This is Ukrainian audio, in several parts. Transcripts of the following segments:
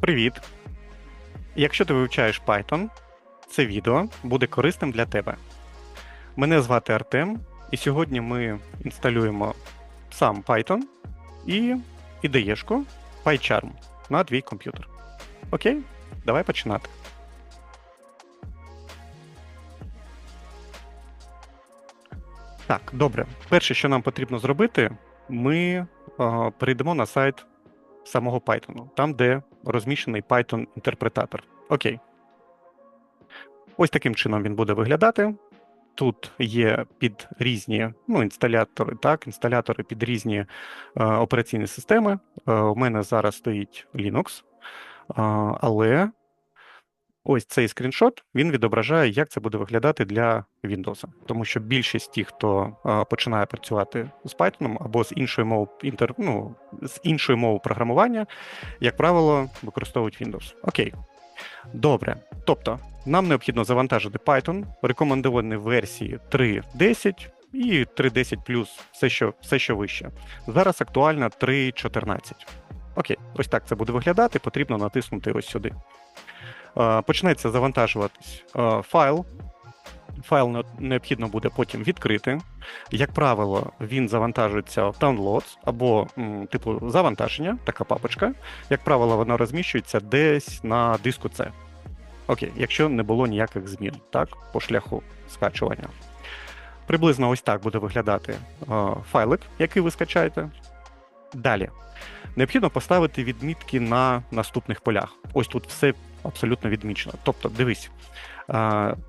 Привіт! Якщо ти вивчаєш Python, це відео буде корисним для тебе. Мене звати Артем, і сьогодні ми інсталюємо сам Python і ідеєшку PyCharm на твій комп'ютер. Окей, давай починати. Так, добре. Перше, що нам потрібно зробити, ми е, перейдемо на сайт самого Python, там, де розміщений Python-інтерпретатор. Окей. Ось таким чином він буде виглядати. Тут є під різні ну, інсталятори, так, інсталятори під різні е, операційні системи. Е, у мене зараз стоїть Linux, е, але ось цей скріншот він відображає, як це буде виглядати для Windows. Тому що більшість тих, хто починає працювати з Python або з іншої мови інтер, ну, з іншої мови програмування, як правило, використовують Windows. Окей. Добре. Тобто, нам необхідно завантажити Python, рекомендовані версії 3.10 і 3.10 плюс все, що все, що вище. Зараз актуальна 3.14. Окей, ось так це буде виглядати. Потрібно натиснути ось сюди. Е, Почнеться завантажуватись е, файл. Файл необхідно буде потім відкрити. Як правило, він завантажується в Downloads або типу завантаження, така папочка. Як правило, вона розміщується десь на диску C. Окей, якщо не було ніяких змін так, по шляху скачування. Приблизно ось так буде виглядати е, файлик, який ви скачаєте. Далі. Необхідно поставити відмітки на наступних полях. Ось тут все абсолютно відмічено. Тобто, дивись,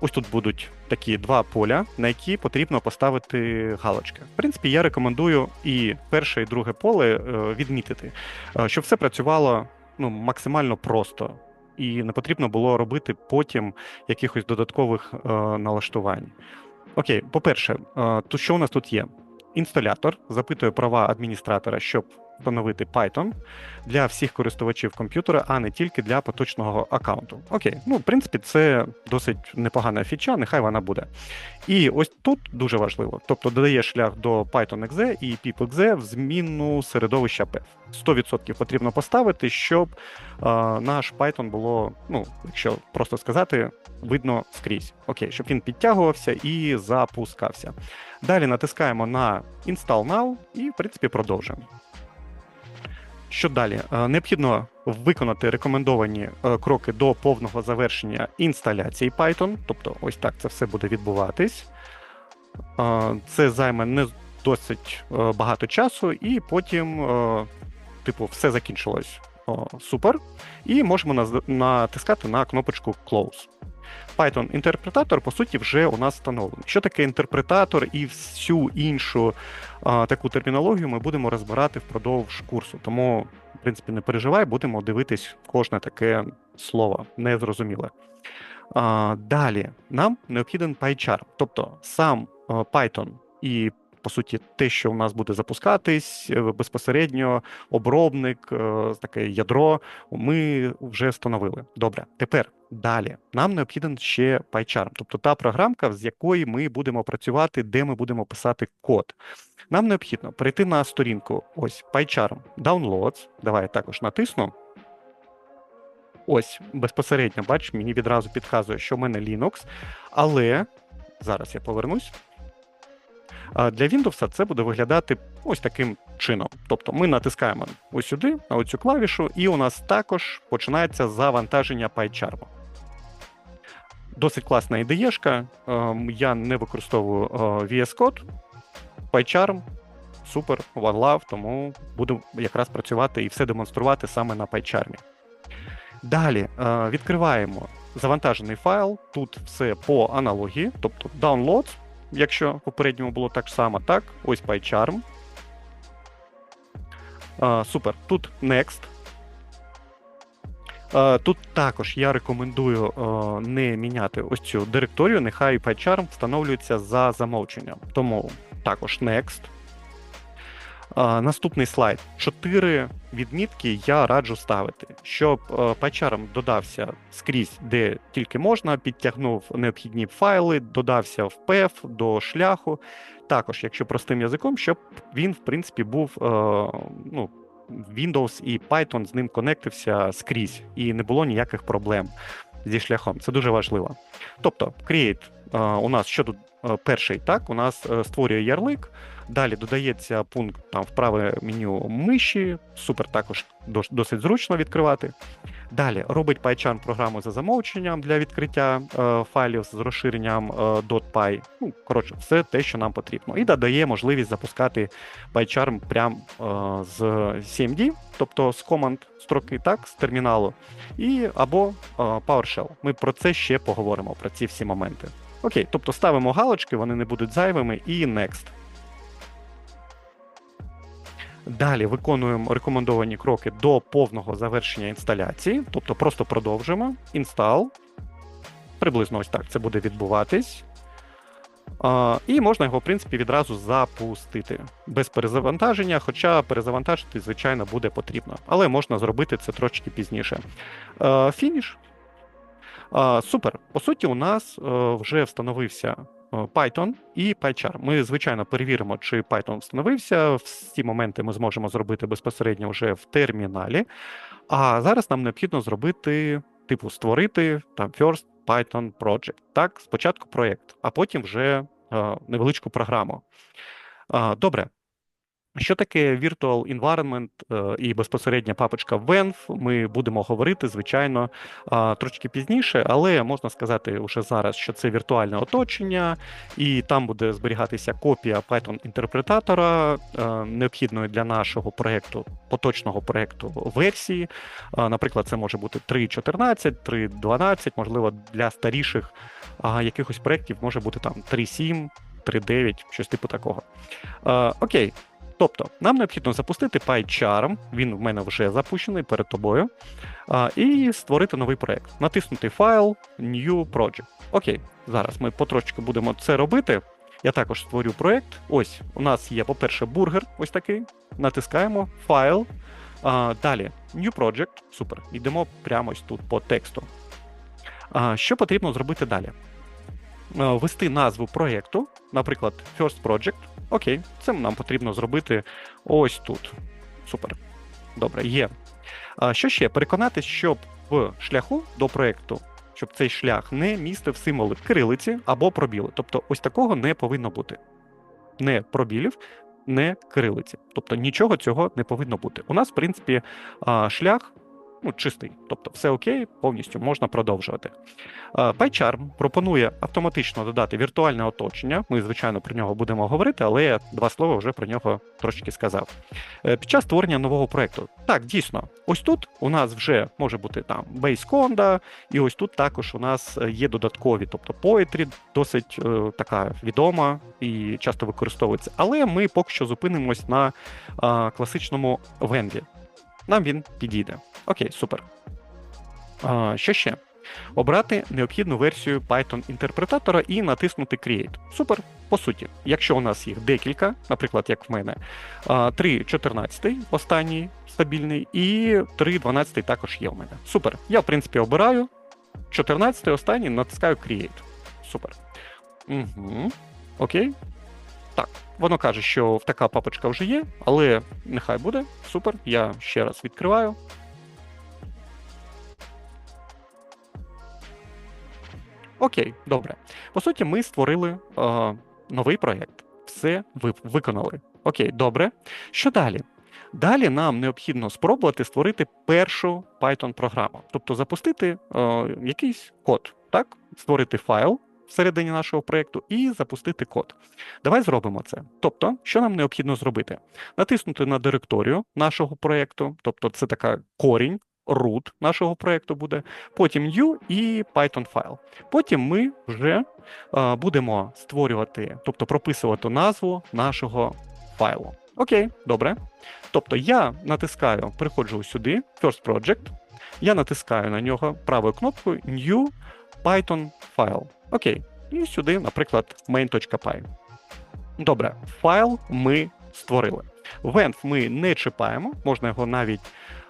ось тут будуть такі два поля, на які потрібно поставити галочки. В принципі, я рекомендую і перше, і друге поле е, відмітити, е, щоб все працювало ну, максимально просто. І не потрібно було робити потім якихось додаткових е, налаштувань. Окей, по-перше, е, то що у нас тут є? Інсталятор запитує права адміністратора, щоб встановити Python для всіх користувачів комп'ютера, а не тільки для поточного аккаунту. Окей, ну в принципі, це досить непогана фіча, нехай вона буде. І ось тут дуже важливо. Тобто додає шлях до Python.exe і pip.exe в зміну середовища PEF. 100% потрібно поставити, щоб е, наш Python було, ну, якщо просто сказати, видно скрізь. Окей, щоб він підтягувався і запускався. Далі натискаємо на Install Now і, в принципі, продовжуємо. Що далі? Е, Необхідно виконати рекомендовані е, кроки до повного завершення інсталяції Python, тобто ось так це все буде відбуватись. Е, Це займе не досить багато часу, і потім, типу, все закінчилось супер. І можемо натискати на кнопочку Close. Python-інтерпретатор, по суті, вже у нас встановлений. Що таке інтерпретатор і всю іншу а, таку термінологію ми будемо розбирати впродовж курсу. Тому, в принципі, не переживай, будемо дивитись кожне таке слово незрозуміле. А, далі нам необхіден PyCharm, тобто сам Python і. По суті, те, що у нас буде запускатись е, безпосередньо, обробник, е, таке ядро, ми вже встановили. Добре, тепер далі нам необхіден ще PyCharm, тобто та програмка, з якої ми будемо працювати, де ми будемо писати код. Нам необхідно перейти на сторінку ось PyCharm Downloads. Давай я також натисну. Ось безпосередньо, бач, мені відразу підказує, що в мене Linux, але зараз я повернусь. Для Windows це буде виглядати ось таким чином. Тобто ми натискаємо ось сюди, на оцю клавішу, і у нас також починається завантаження PyCharm. Досить класна ідеєшка. Ем, Я не використовую е, VS Code. PyCharm, супер, one love, тому буду якраз працювати і все демонструвати саме на PyCharm. Далі е, відкриваємо завантажений файл. Тут все по аналогії, тобто download, якщо в попередньому було так само, так, ось PyCharm. Е, Супер. Тут Next. Тут також я рекомендую е, не міняти ось цю директорію, нехай PyCharm встановлюється за замовченням. Тому також Next. Е, Наступний слайд. Чотири відмітки я раджу ставити, щоб е, PyCharm додався скрізь, де тільки можна, підтягнув необхідні файли, додався в PEF до шляху. Також, якщо простим язиком, щоб він, в принципі, був е, ну, Windows і Python з ним конектився скрізь, і не було ніяких проблем зі шляхом. Це дуже важливо. Тобто, create е, у нас що тут перший, так, у нас е, створює ярлик. Далі додається пункт там в праве меню миші, супер також досить зручно відкривати. Далі робить PyCharm програму за замовченням для відкриття е, файлів з розширенням е, .py. Ну, коротше, все те, що нам потрібно. І додає можливість запускати PyCharm прямо е, з CMD, тобто з команд строки, так, з терміналу, і або е, PowerShell. Ми про це ще поговоримо, про ці всі моменти. Окей, тобто ставимо галочки, вони не будуть зайвими, і Next. Далі виконуємо рекомендовані кроки до повного завершення інсталяції, тобто просто продовжуємо інстал. Приблизно ось так це буде відбуватись. А, І можна його, в принципі, відразу запустити без перезавантаження, хоча перезавантажити, звичайно, буде потрібно. Але можна зробити це трошки пізніше. Фініш. Супер. По суті, у нас е, вже встановився Е, Python і PyCharm. Ми, звичайно, перевіримо, чи Python встановився. Всі моменти ми зможемо зробити безпосередньо вже в терміналі. А зараз нам необхідно зробити, типу, створити там First Python Project. Так, спочатку проєкт, а потім вже е, невеличку програму. Добре, що таке Virtual Environment е, і безпосередня папочка WENV, ми будемо говорити, звичайно, трошки пізніше, але можна сказати вже зараз, що це віртуальне оточення, і там буде зберігатися копія Python-інтерпретатора, е, необхідної для нашого проєкту, поточного проєкту версії. Наприклад, це може бути 3.14, 3.12, можливо, для старіших якихось проєктів може бути там 3.7, 3.9, щось типу такого. Окей. Тобто, нам необхідно запустити PyCharm, він в мене вже запущений перед тобою, і створити новий проєкт. Натиснути файл, New Project. Окей, зараз ми потрошки будемо це робити. Я також створю проєкт. Ось у нас є, по-перше, бургер, ось такий. Натискаємо файл. Далі New Project. Супер. Йдемо прямо ось тут по тексту. Що потрібно зробити далі? Ввести назву проєкту, наприклад, First Project. Окей, це нам потрібно зробити ось тут. Супер. Добре, є. А Що ще? Переконатись, щоб в шляху до проєкту, щоб цей шлях не містив символи кирилиці або пробіли. Тобто, ось такого не повинно бути. Не пробілів, не кирилиці. Тобто нічого цього не повинно бути. У нас, в принципі, шлях ну, чистий, тобто все окей, повністю можна продовжувати. PyCharm пропонує автоматично додати віртуальне оточення. Ми, звичайно, про нього будемо говорити, але я два слова вже про нього трошки сказав. Е, під час створення нового проекту. Так, дійсно, ось тут у нас вже може бути там Conda, і ось тут також у нас е, є додаткові, тобто Poetry досить е, така відома і часто використовується. Але ми поки що зупинимось на е, класичному венві. Нам він підійде. Окей, супер. А, Що ще? Обрати необхідну версію Python-інтерпретатора і натиснути Create. Супер. По суті, якщо у нас їх декілька, наприклад, як в мене, 3.14 останній стабільний, і 3.12 також є в мене. Супер. Я, в принципі, обираю. 14 останній натискаю Create. Супер. Угу. Окей. Так, воно каже, що така папочка вже є, але нехай буде. Супер. Я ще раз відкриваю. Окей, добре. По суті, ми створили е, новий проєкт. Все ви виконали. Окей, добре. Що далі? Далі нам необхідно спробувати створити першу Python-програму, тобто запустити е, якийсь код, так? Створити файл всередині нашого проєкту і запустити код. Давай зробимо це. Тобто, що нам необхідно зробити? Натиснути на директорію нашого проєкту, тобто це така корінь root нашого проєкту буде, потім new і Python файл. Потім ми вже е, будемо створювати, тобто прописувати назву нашого файлу. Окей, добре. Тобто я натискаю, переходжу сюди, First Project, я натискаю на нього правою кнопкою New Python файл. Окей. І сюди, наприклад, main.py. Добре, файл ми створили. Венф ми не чіпаємо, можна його навіть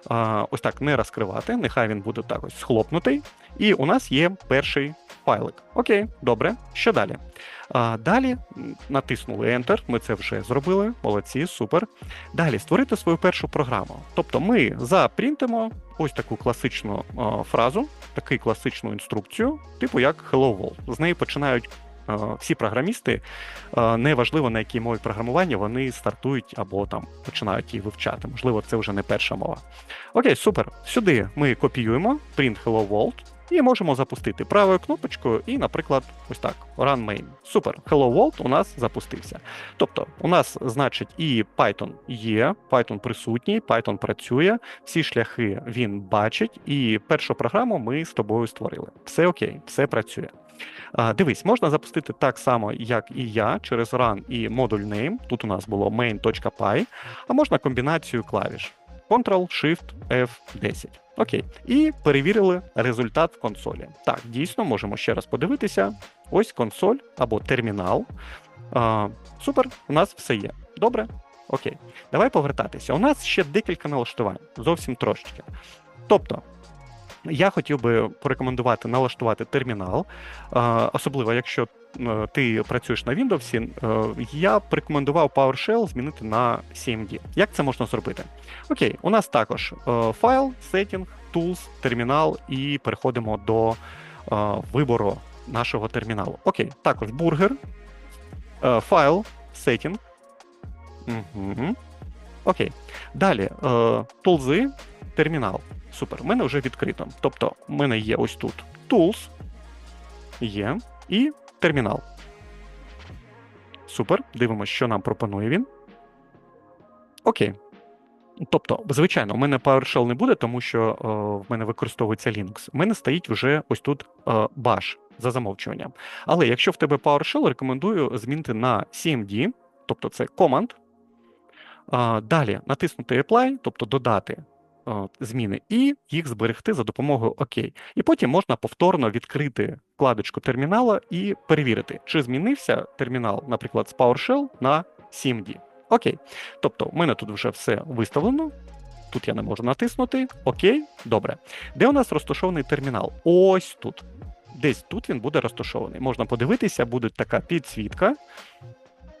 а, ось так не розкривати. Нехай він буде так ось схлопнутий. І у нас є перший файлик. Окей, добре. Що далі? А, Далі натиснули Enter, ми це вже зробили. Молодці, супер. Далі створити свою першу програму. Тобто ми запринтимо ось таку класичну а, фразу, таку класичну інструкцію, типу як Hello World. З неї починають. Всі програмісти, неважливо на якій мові програмування, вони стартують або там починають її вивчати. Можливо, це вже не перша мова. Окей, супер. Сюди ми копіюємо print Hello World і можемо запустити правою кнопочкою і, наприклад, ось так: Run main. Супер. Hello World у нас запустився. Тобто, у нас, значить, і Python є, Python присутній, Python працює, всі шляхи він бачить, і першу програму ми з тобою створили. Все окей, все працює. Дивись, можна запустити так само, як і я, через run і модуль name. Тут у нас було main.py, а можна комбінацію клавіш Ctrl-Shift F10. Окей. І перевірили результат в консолі. Так, дійсно, можемо ще раз подивитися. Ось консоль або термінал. А, Супер, у нас все є. Добре? Окей. Давай повертатися. У нас ще декілька налаштувань, зовсім трошечки. Тобто, я хотів би порекомендувати налаштувати термінал, особливо якщо е, ти працюєш на Windows, е, я б рекомендував PowerShell змінити на CMD. Як це можна зробити? Окей, у нас також е, файл, setting, tools, термінал, і переходимо до е, вибору нашого терміналу. Окей, також бургер, е, файл, setting. Угу. Окей. Далі е, тулзи, термінал. Супер. У мене вже відкрито. Тобто, в мене є ось тут tools, є, і термінал. Супер. Дивимося, що нам пропонує він. Окей. Тобто, звичайно, у мене PowerShell не буде, тому що е, в мене використовується Linux. У мене стоїть вже ось тут е, Bash за замовчуванням. Але якщо в тебе PowerShell, рекомендую змінити на CMD, тобто це команд. Е, далі натиснути Apply, тобто додати зміни, і їх зберегти за допомогою ОК. І потім можна повторно відкрити вкладочку термінала і перевірити, чи змінився термінал, наприклад, з PowerShell на CMD. Окей. Тобто, в мене тут вже все виставлено. Тут я не можу натиснути. Окей, добре. Де у нас розташований термінал? Ось тут. Десь тут він буде розташований. Можна подивитися, буде така підсвітка.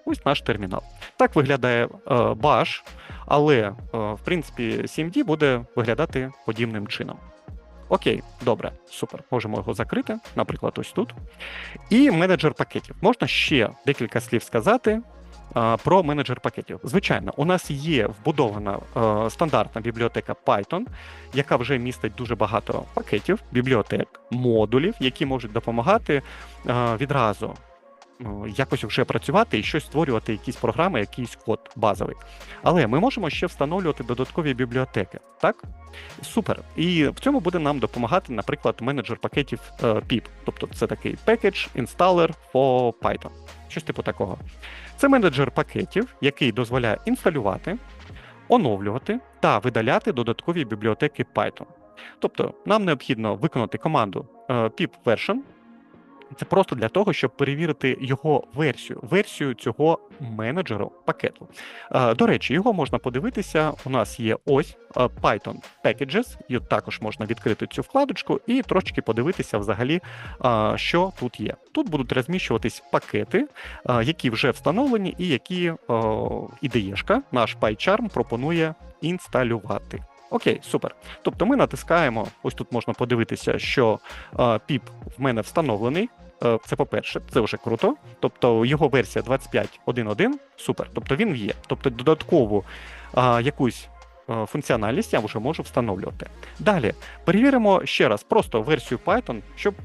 Ось наш термінал. Так виглядає е, Bash, але, е, в принципі, CMD буде виглядати подібним чином. Окей, добре, супер. Можемо його закрити, наприклад, ось тут. І менеджер пакетів. Можна ще декілька слів сказати а, про менеджер пакетів. Звичайно, у нас є вбудована е, стандартна бібліотека Python, яка вже містить дуже багато пакетів, бібліотек, модулів, які можуть допомагати е, відразу е, якось вже працювати і щось створювати, якісь програми, якийсь код базовий. Але ми можемо ще встановлювати додаткові бібліотеки. Так? Супер. І в цьому буде нам допомагати, наприклад, менеджер пакетів е, pip. Тобто це такий package installer for Python. Щось типу такого. Це менеджер пакетів, який дозволяє інсталювати, оновлювати та видаляти додаткові бібліотеки Python. Тобто нам необхідно виконати команду е, pip version. Це просто для того, щоб перевірити його версію, версію цього менеджеру пакету. Е, До речі, його можна подивитися. У нас є ось е, Python Packages, і також можна відкрити цю вкладочку і трошки подивитися взагалі, е, що тут є. Тут будуть розміщуватись пакети, які вже встановлені, і які IDE-шка, наш PyCharm пропонує інсталювати. Окей, супер. Тобто ми натискаємо, ось тут можна подивитися, що е, PIP в мене встановлений. Е, Це по-перше, це вже круто. Тобто його версія 25.1.1, супер. Тобто він є. Тобто додаткову е, якусь е, функціональність я вже можу встановлювати. Далі перевіримо ще раз просто версію Python, щоб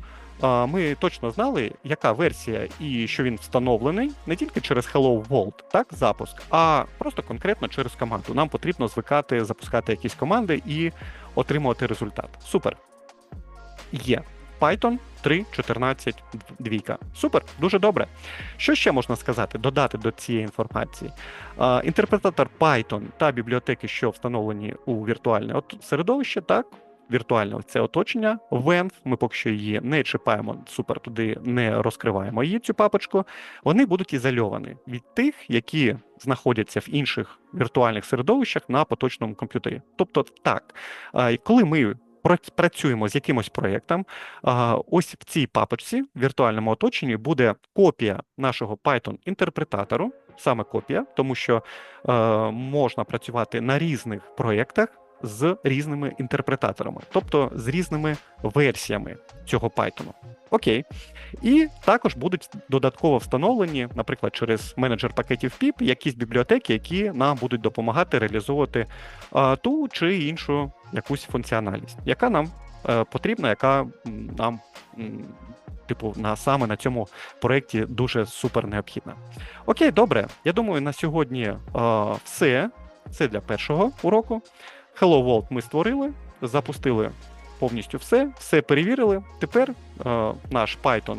ми точно знали, яка версія і що він встановлений не тільки через Hello World, так, запуск, а просто конкретно через команду. Нам потрібно звикати запускати якісь команди і отримувати результат. Супер. Є. Python 3.14 двійка. Супер, дуже добре. Що ще можна сказати, додати до цієї інформації? Інтерпретатор Python та бібліотеки, що встановлені у віртуальне середовище, так. Віртуальне це оточення. Venv, ми поки що її не чіпаємо, супер туди не розкриваємо її цю папочку. Вони будуть ізольовані від тих, які знаходяться в інших віртуальних середовищах на поточному комп'ютері. Тобто, так, коли ми працюємо з якимось проєктом, ось в цій папочці в віртуальному оточенні буде копія нашого Python-інтерпретатору, саме копія, тому що е, можна працювати на різних проєктах з різними інтерпретаторами, тобто з різними версіями цього Python. Окей. І також будуть додатково встановлені, наприклад, через менеджер пакетів PIP, якісь бібліотеки, які нам будуть допомагати реалізовувати а, ту чи іншу якусь функціональність, яка нам е, потрібна, яка нам, типу, на саме на цьому проєкті дуже супер необхідна. Окей, добре. Я думаю, на сьогодні е, все. Це для першого уроку. Hello World ми створили, запустили повністю все, все перевірили. Тепер е, наш Python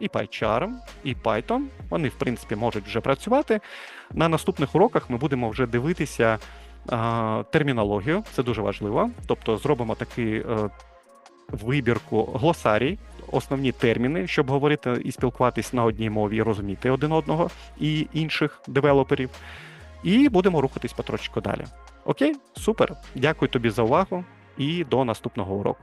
і PyCharm, і Python, вони, в принципі, можуть вже працювати. На наступних уроках ми будемо вже дивитися е, термінологію, це дуже важливо. Тобто зробимо такий е, вибірку глосарій, основні терміни, щоб говорити і спілкуватись на одній мові і розуміти один одного і інших девелоперів. І будемо рухатись потрошечку далі. Окей, супер. Дякую тобі за увагу і до наступного уроку.